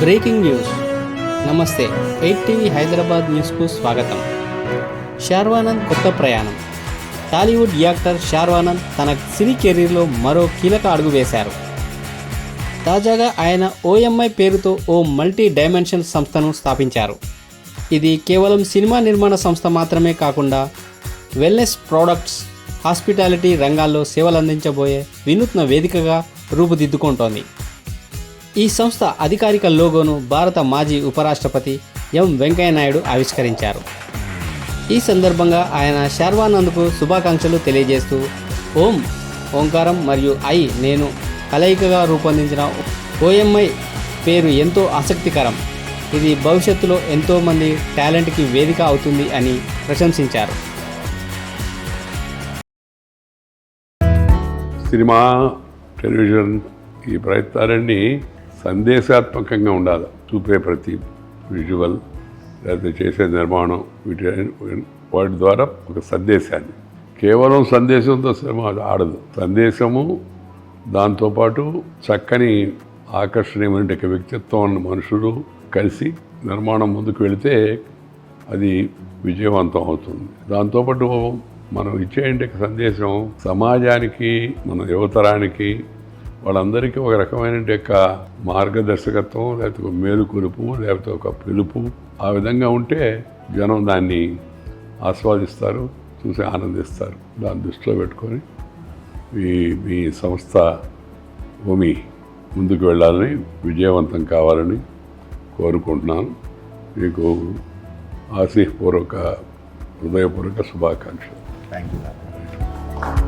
Breaking news. నమస్తే eight TV Hyderabad న్యూస్కు స్వాగతం. షార్వానంద్ కొత్త ప్రయాణం. టాలీవుడ్ యాక్టర్ షార్వానంద్ తన సినీ కెరీర్లో మరో కీలక అడుగు వేశారు. తాజాగా ఆయన ఓఎంఐ పేరుతో ఓ మల్టీ డైమెన్షన్ సంస్థను స్థాపించారు. ఇది కేవలం సినిమా నిర్మాణ సంస్థ మాత్రమే కాకుండా వెల్నెస్ ప్రోడక్ట్స్ హాస్పిటాలిటీ రంగాల్లో సేవలు అందించబోయే వినూత్న వేదికగా రూపుదిద్దుకుంటోంది. ఈ సంస్థ అధికారిక లోగోను భారత మాజీ ఉపరాష్ట్రపతి ఎం వెంకయ్యనాయుడు ఆవిష్కరించారు. ఈ సందర్భంగా ఆయన శర్వానంద్కు శుభాకాంక్షలు తెలియజేస్తూ ఓం ఓంకారం మరియు ఐ నేను కలయికగా రూపొందించిన ఓఎంఐ పేరు ఎంతో ఆసక్తికరం. ఇది భవిష్యత్తులో ఎంతోమంది టాలెంట్కి వేదిక అవుతుంది అని ప్రశంసించారు. సినిమా టెలివిజన్ ఈ ప్రయత్నాలన్నీ సందేశాత్మకంగా ఉండాలి. చూపే ప్రతి విజువల్ లేకపోతే చేసే నిర్మాణం వీటి వాటి ద్వారా ఒక సందేశాన్ని. కేవలం సందేశంతో సినిమా ఆడదు. సందేశము దాంతోపాటు చక్కని ఆకర్షణీయమైన వ్యక్తిత్వం ఉన్న మనుషులు కలిసి నిర్మాణం ముందుకు వెళితే అది విజయవంతం అవుతుంది. దాంతోపాటు మనం ఇచ్చే సందేశం సమాజానికి మన యువతరానికి వాళ్ళందరికీ ఒక రకమైన యొక్క మార్గదర్శకత్వం లేకపోతే ఒక మేలుకొలుపు లేకపోతే ఒక పిలుపు. ఆ విధంగా ఉంటే జనం దాన్ని ఆస్వాదిస్తారు చూసి ఆనందిస్తారు. దాన్ని దృష్టిలో పెట్టుకొని మీ మీ సంస్థ భూమి ముందుకు వెళ్ళాలని విజయవంతం కావాలని కోరుకుంటున్నాను. మీకు ఆశీపూర్వక హృదయపూర్వక శుభాకాంక్షలు. Thank you